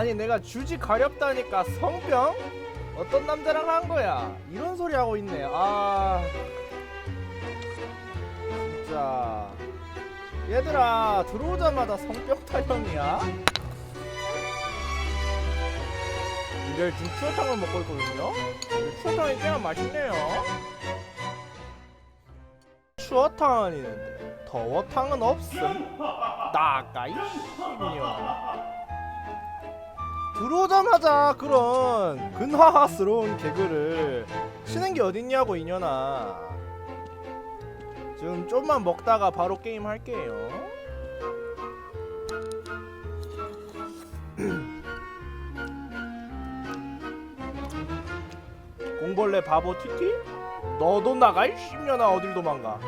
아니 내가 주지 가렵다니까 성병? 어떤 남자랑 한 거야? 이런 소리 하고 있네. 아 진짜 얘들아 들어오자마자 성병 타령이야? 이들 지금 추어탕을 먹고 있거든요. 추어탕이 꽤나 맛있네요. 추어탕은 있는데 더워탕은 없음. 나가 이 씨이요. 들어오자마자 그런 근하하스러운 개그를 치는 게 어딨냐고 이년아. 지금 좀만 먹다가 바로 게임 할게요. 공벌레 바보 티티? 너도 나가 이 씨년아 어딜 도망가?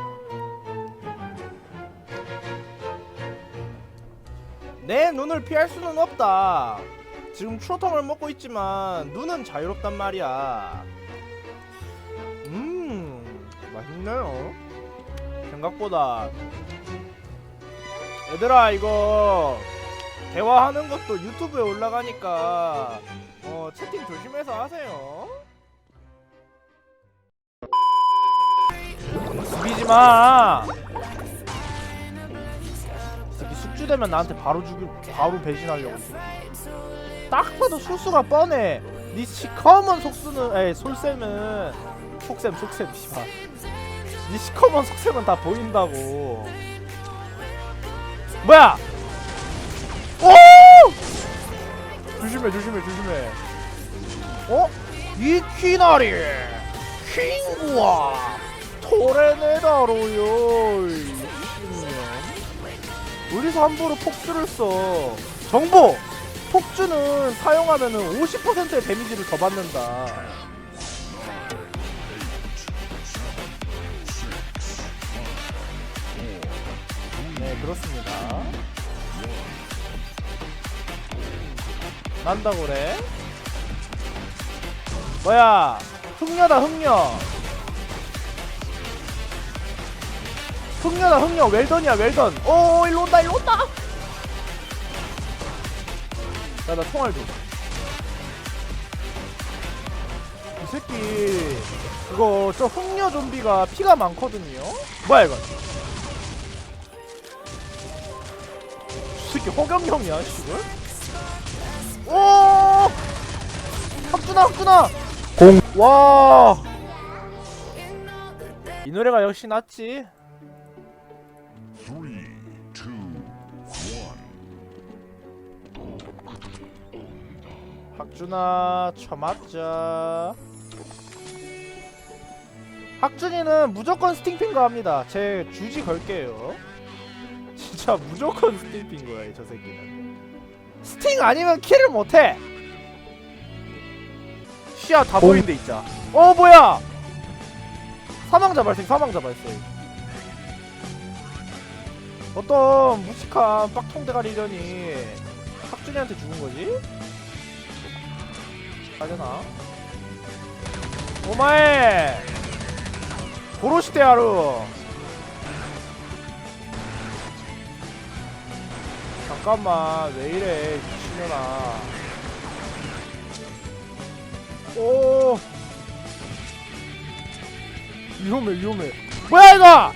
내 눈을 피할 수는 없다 지금 추어탕을 먹고 있지만 눈은 자유롭단 말이야. 음, 맛있네요. 생각보다. 얘들아, 이거 대화하는 것도 유튜브에 올라가니까 어, 채팅 조심해서 하세요. 죽이지 마. 이 새끼 숙주되면 나한테 바로 죽일, 바로 배신하려고. 딱 봐도 소수가 뻔해. 니 시커먼 속수는, 에 솔쌤은 속쌤 속쌤 씨발. 니 시커먼 속쌤은 다 보인다고. 뭐야? 오! 조심해 조심해 조심해. 어? 이키나리 킹구와 토레네다로요. 어디서 함부로 폭주를 써? 정보! 폭주는 사용하면은 50%의 데미지를 더 받는다. 네, 그렇습니다. 난다고 그래? 뭐야? 흥녀다, 흥녀. 흥녀다, 흥녀. 웰던이야, 웰던. 오, 일로 온다, 일로 온다! 야, 나 총알 줘. 이 새끼, 그거, 저 흥녀 좀비가 피가 많거든요? 뭐야, 이거? 이 새끼 허경영이야, 씨발? 오! 합주나, 합주나! 공! 와! 이 노래가 역시 낫지. 학준아 쳐맞자. 학준이는 무조건 스팅핑거 합니다. 제 주지 걸게요. 진짜 무조건 스팅핑거야 저 새끼는. 스팅 아니면 킬을 못해! 시야 다 보이는데 있자 어 뭐야! 사망자 발생 사망자 발생. 어떤 무식한 빡통 대가리려니. 학준이한테 죽은 거지? 가려나? 오마에! 고로시대하루. 잠깐만 왜 이래 미친년아. 오! 위험해 위험해. 뭐야 이거!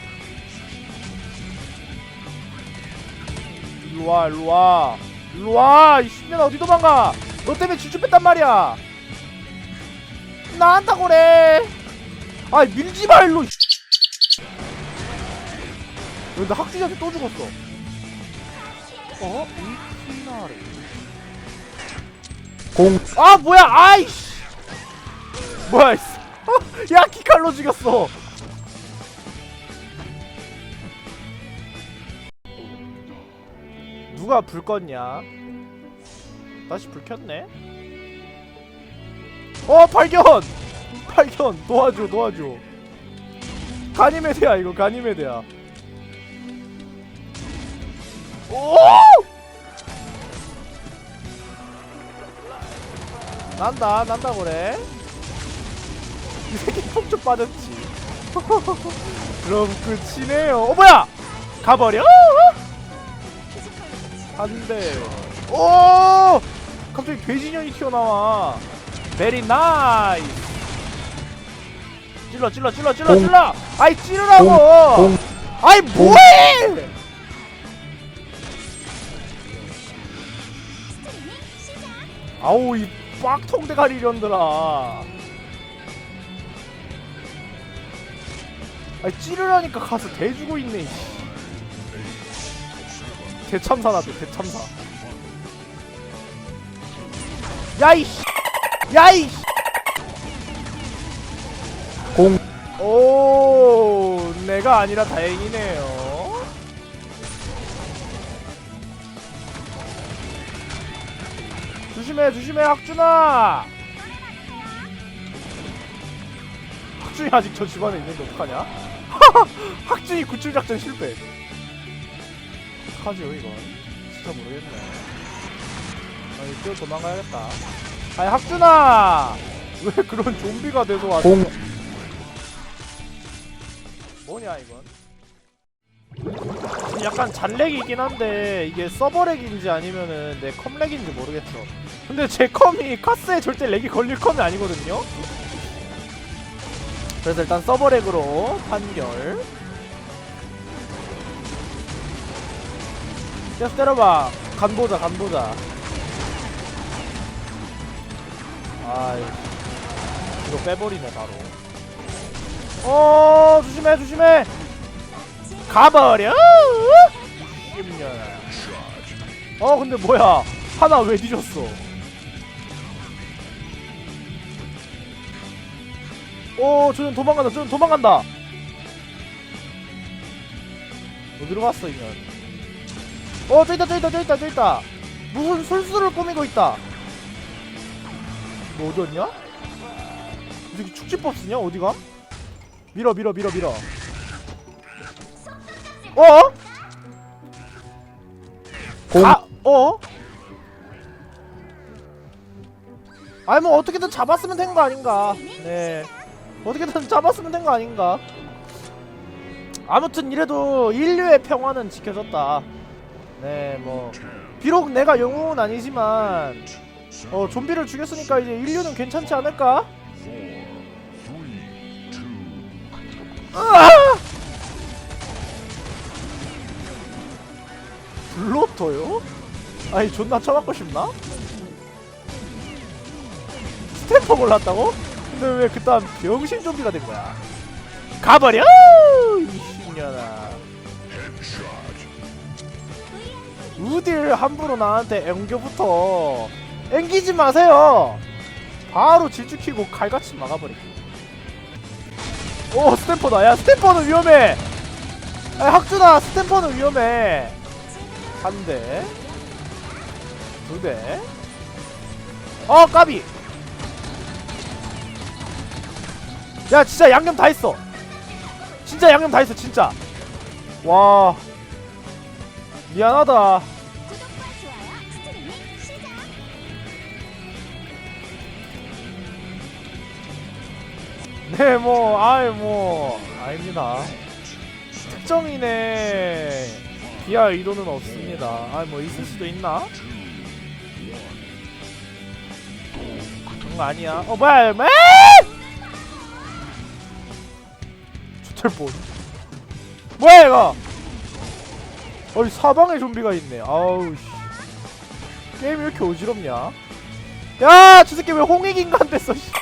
일로와 일로와. 일로와 이 신년아 어디 도망가? 너 때문에 질주 뺐단 말이야 나한다고 그래. 아 밀지 마 일로 근데 학주한테 또 죽었어? 어? 이키나리 공. 아 뭐야 아이씨. 뭐야 이씨. 야 키칼로 죽였어. 누가 불 껐냐? 다시 불 켰네 어 발견! 발견! 도와줘 도와줘. 가니메데야 이거 가니메데야. 오! 난다 난다 그래. 이 새끼 폭죽 빠졌지. 그럼 끝이네요. 어 뭐야! 가버려! 안돼 오! 갑자기 돼지년이 튀어나와 베리 나이스 찔러 찔러 찔러 찔러 공. 찔러. 아이 찌르라고. 공. 아이 뭐해? 아우 이 빡통 대가리 이런들아. 아이 찌르라니까 가서 대주고 있네 이 대참사 나도 대참사. 야이 야이 공. 오 내가 아니라 다행이네요. 조심해 조심해 학준아. 학준이 아직 저 집안에 있는데 어떡하냐? 학준이 구출 작전 실패. 어떡하지요 이건 진짜 모르겠네. 아니 뛰어 도망가야겠다 아니 학준아! 왜 그런 좀비가 돼서 왔어? 공. 뭐냐 이건? 지금 약간 잔렉이 있긴 한데 이게 서버렉인지 아니면은 내 컴렉인지 모르겠어. 근데 제 컴이 카스에 절대 렉이 걸릴 컴이 아니거든요? 그래서 일단 서버렉으로 판결. 계속 때려봐. 간 보자 간 보자 아이. 이거 빼버리네 바로. 어 조심해 조심해. 가버려! 10년 어 근데 뭐야? 하나 왜 뒤졌어? 오 저는 도망간다 저는 도망간다. 어디로 갔어 이년? 어 저기 있다 저기 있다 저기 있다 저기 있다. 무슨 술수를 꾸미고 있다 너 어디였냐? 이 새끼 축지법 쓰냐 어디 가? 밀어 밀어 밀어 밀어 어? 공. 가, 어? 아니 뭐 어떻게든 잡았으면 된 거 아닌가 네 어떻게든 잡았으면 된 거 아닌가 아무튼 이래도 인류의 평화는 지켜졌다 네뭐 비록 내가 영웅은 아니지만 어 좀비를 죽였으니까 이제 인류는 괜찮지 않을까? 블로터요? 아니 존나 쳐맞고 싶나? 스탬퍼 골랐다고? 근데 왜 그딴 병신 좀비가 된 거야? 가버려! headshot, 우딜 함부로 나한테 앵겨부터 앵기지 마세요. 바로 질주키고 칼같이 막아버리기 오 스탬퍼다. 야 스탬퍼는 위험해. 야 학준아 스탬퍼는 위험해. 한 대. 두 대. 어 까비. 야 진짜 양념 다 했어. 진짜 양념 다 했어 진짜. 와. 미안하다 네, 뭐, 아이, 뭐, 아닙니다. 특정인의 비하 의도는 없습니다. 아, 뭐, 있을 수도 있나? 그런 거 아니야. 어, 뭐야, 뭐? 조철본. 뭐야, 이거? 어이, 사방에 좀비가 있네. 아우, 씨. 게임이 왜 이렇게 어지럽냐? 야, 저 새끼 왜 홍익인간 됐어, 씨.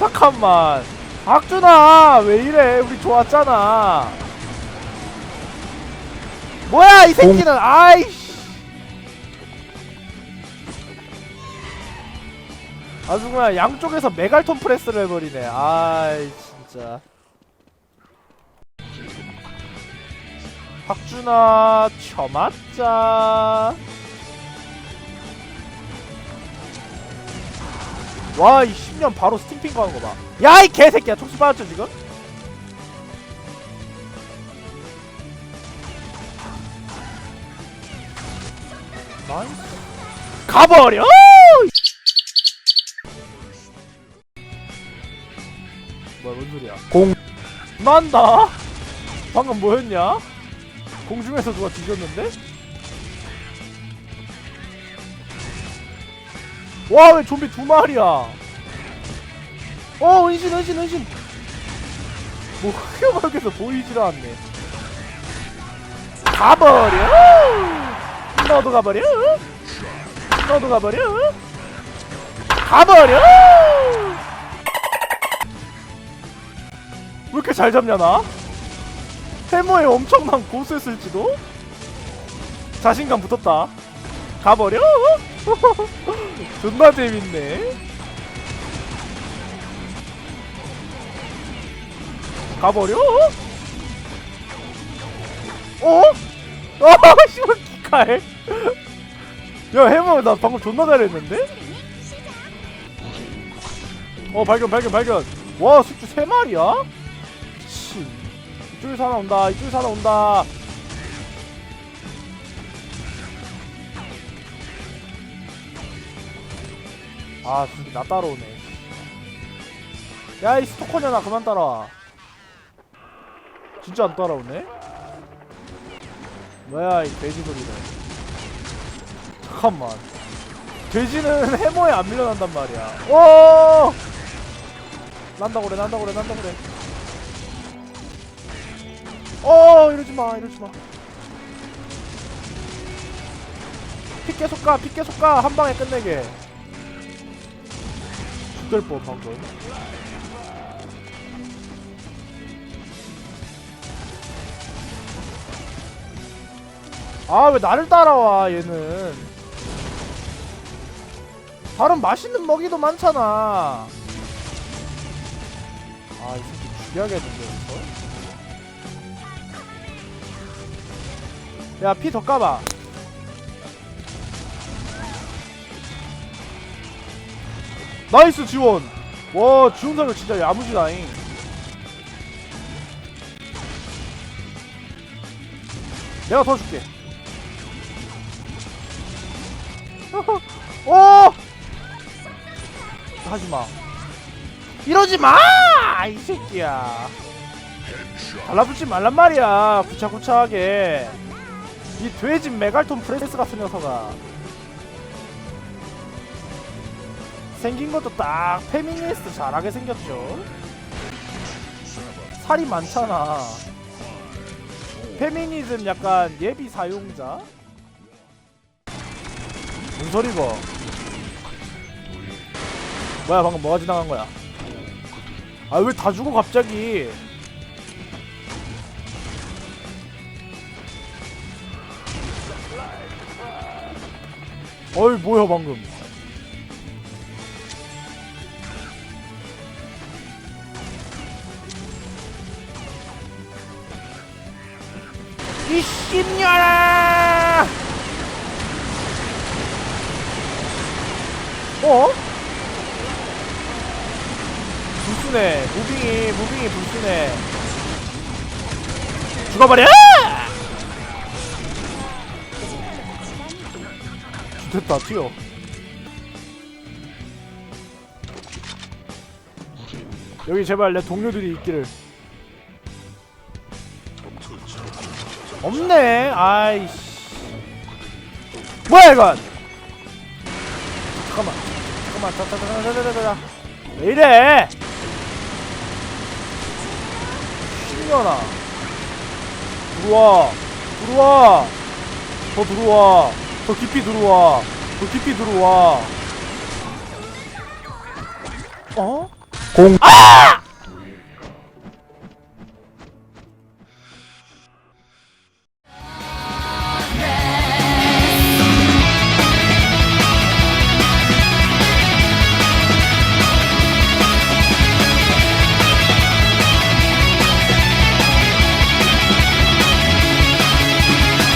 잠깐만. 악준아 왜 이래? 우리 좋았잖아. 뭐야 이 새끼는. 아이씨. 아주 그냥 양쪽에서 메갈톤 프레스를 해버리네. 아이 진짜. 박준아 쳐맞자 와, 이 10년 바로 스팀핑 가는 거 봐. 야, 이 개새끼야. 촉수 받았죠, 지금? 나이스. 가버려! 뭐야, 뭔 소리야? 공. 난다? 방금 뭐였냐? 공중에서 누가 뒤졌는데? 와 왜 좀비 두 마리야? 어 은신 은신 은신. 뭐 흑여멀게서 보이질 않네. 가버려! 너도 가버려! 너도 가버려! 가버려! 왜 이렇게 잘 잡냐 나? 해머에 엄청난 고수였을지도? 자신감 붙었다. 가버려? 존나 재밌네 가버려? 어? 아 씨발 기칼 야 해머 나 방금 존나 잘했는데? 어 발견 발견 발견 와 숙주 세 마리야? 미친 이쪽에서 하나 온다 이쪽에서 하나 온다 아 저기 나 따라오네. 야 이 스토커년아 그만 따라와. 진짜 안 따라오네? 뭐야 이 돼지 소리는 잠깐만. 돼지는 해머에 안 밀려난단 말이야. 오! 난다 그래 난다 그래 난다 그래. 어 이러지마 이러지마. 피 계속 가피 계속 가한 방에 끝내게 죽될 뻔 방금. 아 왜 나를 따라와 얘는. 다른 맛있는 먹이도 많잖아. 아 이 새끼 죽여야겠는데 여기서 야피 더 까봐 나이스 지원. 와 지원 사격 진짜 야무지다잉. 내가 더 줄게. 오 하지마. 이러지마! 이 새끼야. 달라붙지 말란 말이야 구차구차하게. 이 돼지 메갈톤 프레스 같은 녀석아 생긴 것도 딱 페미니스트 잘하게 생겼죠. 살이 많잖아. 페미니즘 약간 예비 사용자? 뭔 소리 고 뭐야 방금 뭐가 지나간 거야? 아 왜 다 죽어 갑자기? 어이 뭐야 방금 이 씹녀라 어? 불순해. 무빙이 무빙이 불순해. 죽어버려! 됐다 튀어. 여기 제발 내 동료들이 있기를 없네. 아이씨. 뭐야 이건? 잠깐만. 잠깐만. 자자자자자자자 왜 이래? 신년아 들어와. 들어와. 더 들어와. 더 깊이 들어와. 더 깊이 들어와. 어? 공. 아!